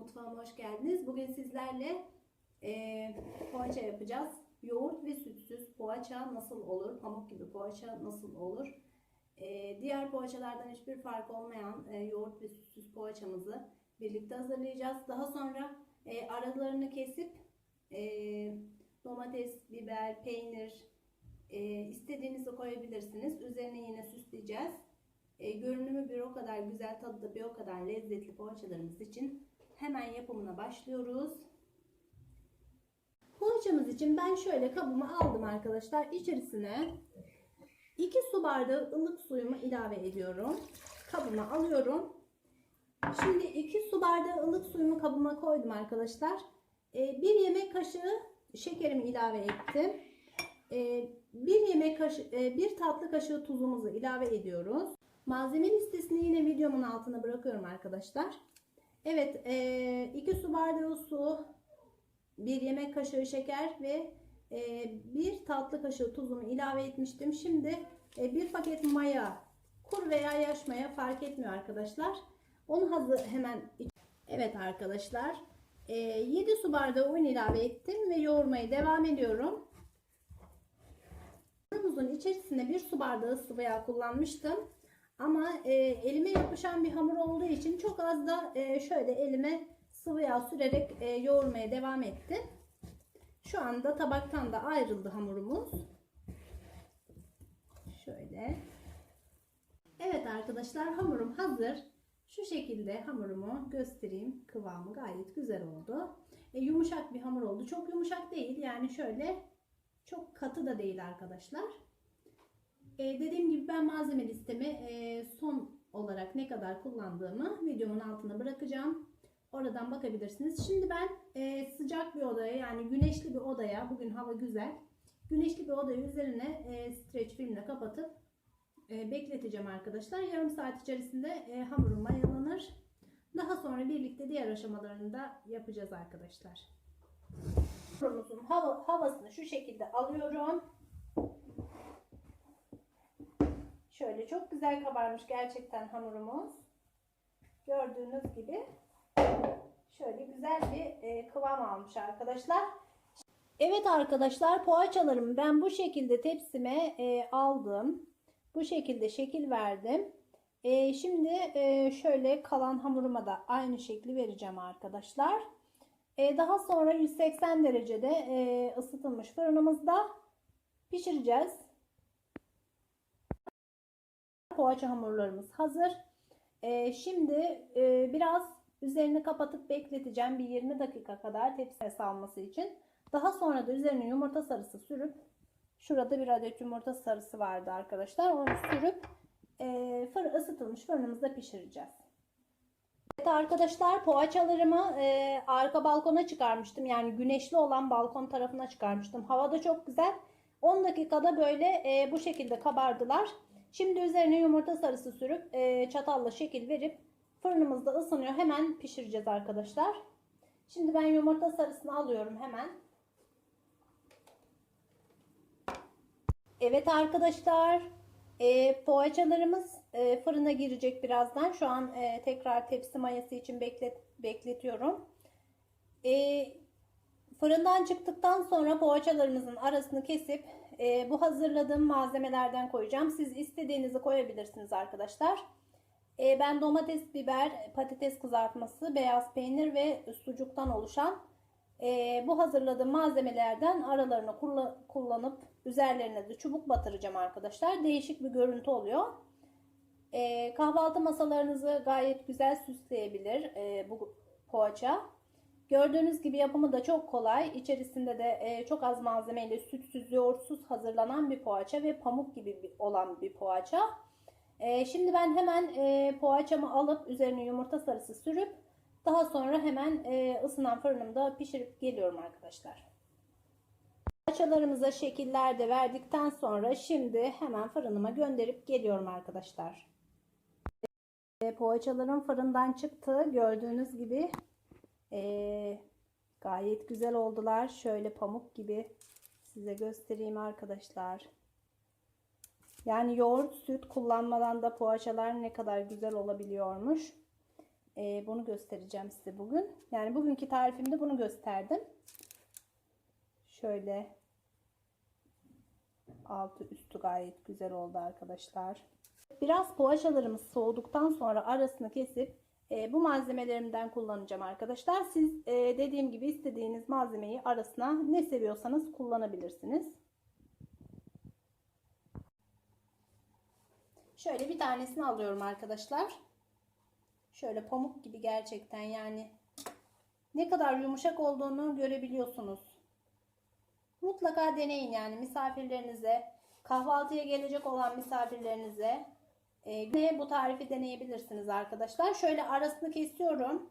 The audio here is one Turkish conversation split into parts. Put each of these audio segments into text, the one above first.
mutfağıma hoş geldiniz. Bugün sizlerle e, poğaça yapacağız. Yoğurt ve sütsüz poğaça nasıl olur? Pamuk gibi poğaça nasıl olur? Ee, diğer poğaçalardan hiçbir fark olmayan e, yoğurt ve sütsüz poğaçamızı birlikte hazırlayacağız. Daha sonra e, aralarını kesip e, domates, biber, peynir e, istediğinizi koyabilirsiniz. Üzerine yine süsleyeceğiz. E, görünümü bir o kadar güzel, tadı da bir o kadar lezzetli poğaçalarımız için hemen yapımına başlıyoruz. Poğaçamız için ben şöyle kabımı aldım arkadaşlar. İçerisine 2 su bardağı ılık suyumu ilave ediyorum. Kabıma alıyorum. Şimdi 2 su bardağı ılık suyumu kabıma koydum arkadaşlar. 1 yemek kaşığı şekerimi ilave ettim. 1 yemek kaşığı, 1 tatlı kaşığı tuzumuzu ilave ediyoruz. Malzeme listesini yine videomun altına bırakıyorum arkadaşlar. Evet 2 su bardağı su, 1 yemek kaşığı şeker ve 1 tatlı kaşığı tuzumu ilave etmiştim. Şimdi 1 paket maya, kur veya yaş maya fark etmiyor arkadaşlar. Onu hazır hemen Evet arkadaşlar 7 su bardağı un ilave ettim ve yoğurmaya devam ediyorum. Hamurumuzun içerisine 1 su bardağı sıvı yağ kullanmıştım. Ama e, elime yapışan bir hamur olduğu için çok az da e, şöyle elime sıvı yağ sürerek e, yoğurmaya devam ettim. Şu anda tabaktan da ayrıldı hamurumuz. Şöyle. Evet arkadaşlar hamurum hazır. Şu şekilde hamurumu göstereyim. Kıvamı gayet güzel oldu. E, yumuşak bir hamur oldu. Çok yumuşak değil. Yani şöyle çok katı da değil arkadaşlar. E, dediğim gibi ben malzeme listemi e, son olarak ne kadar kullandığımı videomun altına bırakacağım. Oradan bakabilirsiniz. Şimdi ben e, sıcak bir odaya yani güneşli bir odaya bugün hava güzel. Güneşli bir odaya üzerine e, streç filmle kapatıp e, bekleteceğim arkadaşlar. Yarım saat içerisinde e, hamurum mayalanır. Daha sonra birlikte diğer aşamalarını da yapacağız arkadaşlar. Hamurumuzun hava, havasını şu şekilde alıyorum. Şöyle çok güzel kabarmış gerçekten hamurumuz. Gördüğünüz gibi şöyle güzel bir e, kıvam almış arkadaşlar. Evet arkadaşlar poğaçalarımı ben bu şekilde tepsime e, aldım. Bu şekilde şekil verdim. E, şimdi e, şöyle kalan hamuruma da aynı şekli vereceğim arkadaşlar. E, daha sonra 180 derecede e, ısıtılmış fırınımızda pişireceğiz. Poğaça hamurlarımız hazır. E, şimdi e, biraz üzerini kapatıp bekleteceğim bir 20 dakika kadar tepsiye salması için. Daha sonra da üzerine yumurta sarısı sürüp şurada bir adet yumurta sarısı vardı arkadaşlar. Onu sürüp e, fır, ısıtılmış fırınımızda pişireceğiz. Evet arkadaşlar poğaçalarımı e, arka balkona çıkarmıştım. Yani güneşli olan balkon tarafına çıkarmıştım. Hava da çok güzel. 10 dakikada böyle e, bu şekilde kabardılar. Şimdi üzerine yumurta sarısı sürüp e, çatalla şekil verip fırınımızda ısınıyor. Hemen pişireceğiz arkadaşlar. Şimdi ben yumurta sarısını alıyorum hemen. Evet arkadaşlar. E, poğaçalarımız e, fırına girecek birazdan. Şu an e, tekrar tepsi mayası için beklet, bekletiyorum. E, fırından çıktıktan sonra poğaçalarımızın arasını kesip e, bu hazırladığım malzemelerden koyacağım. Siz istediğinizi koyabilirsiniz arkadaşlar. E, ben domates, biber, patates kızartması, beyaz peynir ve sucuktan oluşan e, bu hazırladığım malzemelerden aralarını kullanıp üzerlerine de çubuk batıracağım arkadaşlar. Değişik bir görüntü oluyor. E, kahvaltı masalarınızı gayet güzel süsleyebilir e, bu poğaça. Gördüğünüz gibi yapımı da çok kolay. İçerisinde de e, çok az malzemeyle sütsüz, yoğurtsuz hazırlanan bir poğaça ve pamuk gibi olan bir poğaça. E, şimdi ben hemen e, poğaçamı alıp üzerine yumurta sarısı sürüp daha sonra hemen ısınan fırınımda pişirip geliyorum arkadaşlar. Poğaçalarımıza şekiller de verdikten sonra şimdi hemen fırınıma gönderip geliyorum arkadaşlar. Poğaçalarım fırından çıktı. Gördüğünüz gibi e, gayet güzel oldular. Şöyle pamuk gibi size göstereyim arkadaşlar. Yani yoğurt, süt kullanmadan da poğaçalar ne kadar güzel olabiliyormuş. Ee, bunu göstereceğim size bugün. Yani bugünkü tarifimde bunu gösterdim. Şöyle altı üstü gayet güzel oldu arkadaşlar. Biraz poğaçalarımız soğuduktan sonra arasını kesip e, bu malzemelerimden kullanacağım arkadaşlar. Siz e, dediğim gibi istediğiniz malzemeyi arasına ne seviyorsanız kullanabilirsiniz. Şöyle bir tanesini alıyorum arkadaşlar. Şöyle pamuk gibi gerçekten yani ne kadar yumuşak olduğunu görebiliyorsunuz. Mutlaka deneyin yani misafirlerinize, kahvaltıya gelecek olan misafirlerinize e, bu tarifi deneyebilirsiniz arkadaşlar. Şöyle arasını kesiyorum.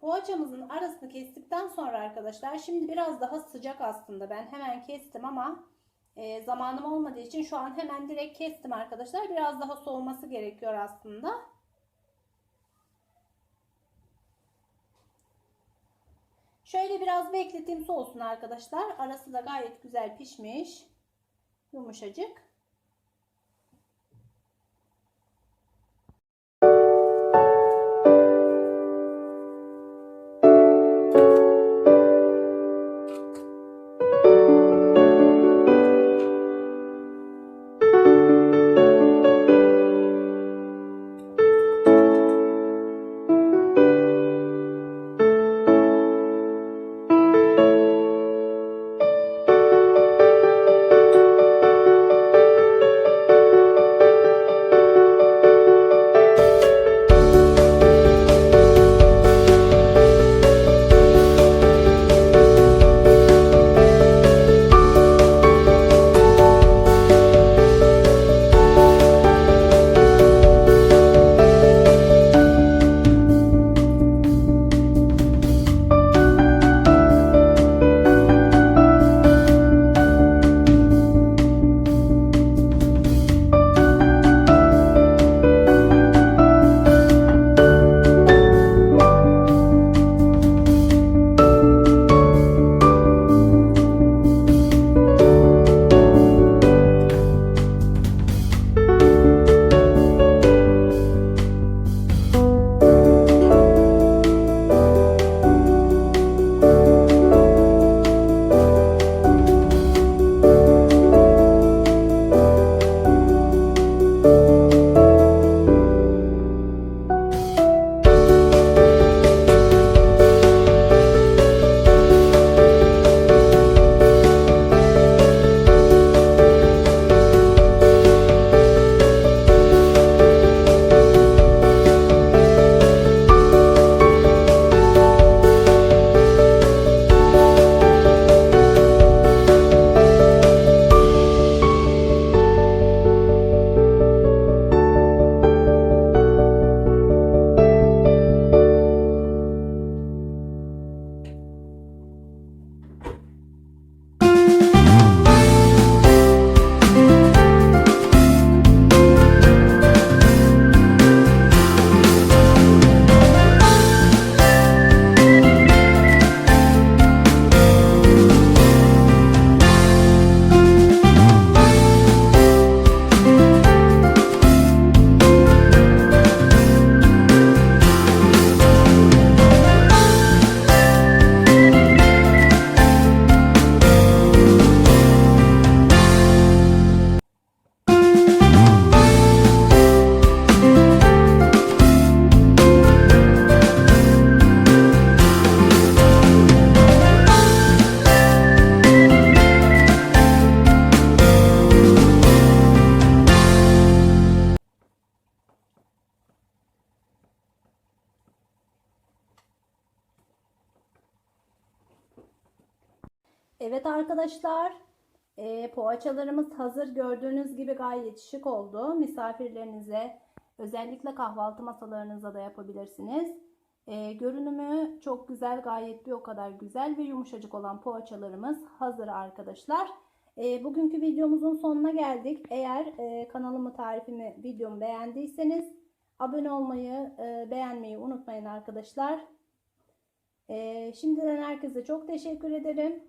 Poğaçamızın arasını kestikten sonra arkadaşlar şimdi biraz daha sıcak aslında ben hemen kestim ama e, zamanım olmadığı için şu an hemen direkt kestim arkadaşlar. Biraz daha soğuması gerekiyor aslında. Şöyle biraz bekleteyim soğusun arkadaşlar. Arası da gayet güzel pişmiş. Yumuşacık. Evet arkadaşlar e, poğaçalarımız hazır gördüğünüz gibi gayet şık oldu. Misafirlerinize özellikle kahvaltı masalarınıza da yapabilirsiniz. E, görünümü çok güzel gayet bir o kadar güzel ve yumuşacık olan poğaçalarımız hazır arkadaşlar. E, bugünkü videomuzun sonuna geldik. Eğer e, kanalımı tarifimi videomu beğendiyseniz abone olmayı e, beğenmeyi unutmayın arkadaşlar. E, şimdiden herkese çok teşekkür ederim.